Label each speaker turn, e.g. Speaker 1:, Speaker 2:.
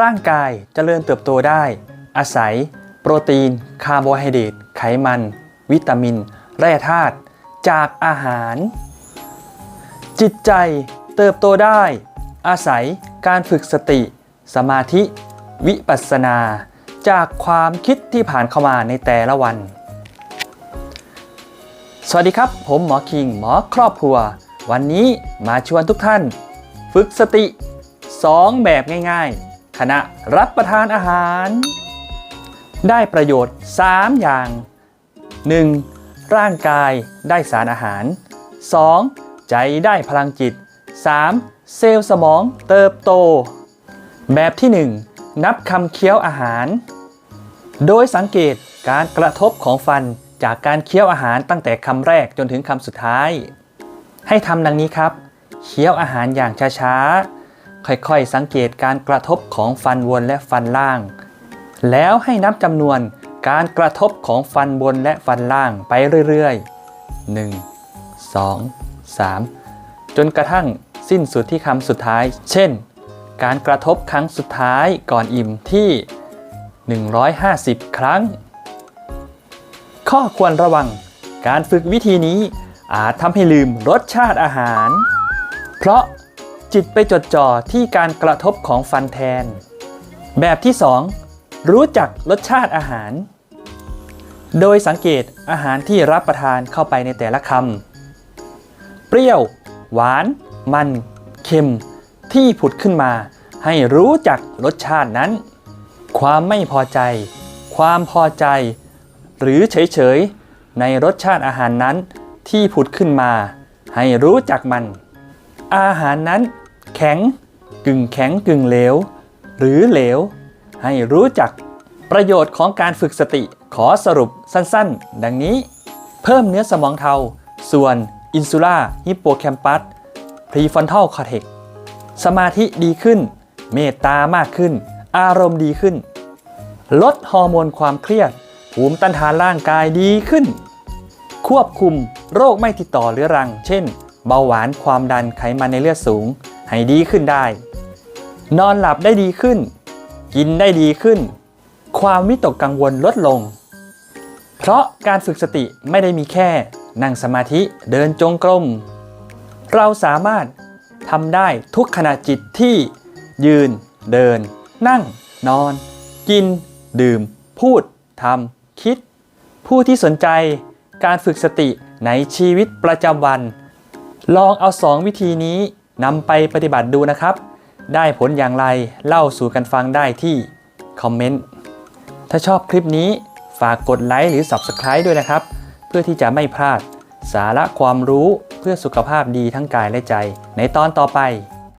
Speaker 1: ร่างกายเจริญเติบโตได้ อาศัย โปรตีน คาร์โบไฮเดรตไขมัน วิตามิน แร่ธาตุจากอาหาร จิตใจเติบโตได้ อาศัยการฝึกสติ สมาธิ วิปัสสนา จากความคิดที่ผ่านเข้ามาในแต่ละวัน สวัสดีครับ ผมหมอคิง หมอครอบครัว วันนี้มาชวนทุกท่าน ฝึกสติ 2 แบบง่ายๆ ขณะรับประทานอาหาร ได้ประโยชน์ 3 อย่าง 1. ร่างกายได้สารอาหาร 2. ใจได้พลังจิต 3. เซลล์สมองเติบโต แบบที่ 1 นับคำเคี้ยวอาหาร โดยสังเกตการกระทบของฟันจากการเคี้ยวอาหารตั้งแต่คำแรกจนถึงคำสุดท้าย ให้ทำดังนี้ครับ เคี้ยวอาหารอย่างช้าๆ ค่อยๆ สังเกตการกระทบของฟันบนและฟันล่าง แล้วให้นับจำนวนการกระทบของฟันบนและฟันล่างไปเรื่อยๆ 1 2 3 จนกระทั่งสิ้นสุดที่คำสุดท้าย เช่น การกระทบครั้งสุดท้ายก่อนอิ่มที่ 150 ครั้ง ข้อควรระวัง การฝึกวิธีนี้ อาจทำให้ลืมรสชาติอาหาร เพราะจิตไปจดจ่อที่การกระทบของฟันแทน แบบที่ 2 รู้จักรสชาติอาหาร โดยสังเกตอาหารที่รับประทานเข้าไปในแต่ละคำ เปรี้ยว หวาน มัน เค็ม ที่ผุดขึ้นมา ให้รู้จักรสชาตินั้น ความไม่พอใจ ความพอใจ หรือเฉยๆ ในรสชาติอาหารนั้น ที่ผุดขึ้นมา ให้รู้จักมัน อาหารนั้น แข็ง กึ่งแข็งกึ่งเหลว หรือเหลว ให้รู้จักประโยชน์ของการฝึกสติขอสรุปสั้นๆ ดังนี้ เพิ่มเนื้อสมองเทา ส่วนอินซูล่าฮิปโปแคมปัสพรีฟอนทัลคอเทกสมาธิดีขึ้น เมตตามากขึ้น อารมณ์ดีขึ้น ลดฮอร์โมนความเครียด ภูมิต้านทานร่างกายดีขึ้น ควบคุมโรคไม่ติดต่อเรื้อรัง เช่น เบาหวานความดันไขมันในเลือดสูง ให้ดีขึ้นได้ นอนหลับได้ดีขึ้น กินได้ดีขึ้น ความวิตกกังวลลดลง เพราะการฝึกสติไม่ได้มีแค่ นั่งสมาธิเดินจงกรม เราสามารถทำได้ทุกขณะจิตที่ ยืน เดิน นั่ง นอน กิน ดื่ม พูดทำคิด ผู้ที่สนใจ การฝึกสติในชีวิตประจำวัน ลองเอาสองวิธีนี้นำไปปฏิบัติดูนะครับ ได้ผลอย่างไรเล่าสู่กันฟังได้ที่คอมเมนต์ ถ้าชอบคลิปนี้ฝากกดไลค์หรือ Subscribe ด้วยนะครับ เพื่อที่จะไม่พลาด สาระความรู้เพื่อสุขภาพดีทั้งกายและใจ ในตอนต่อไป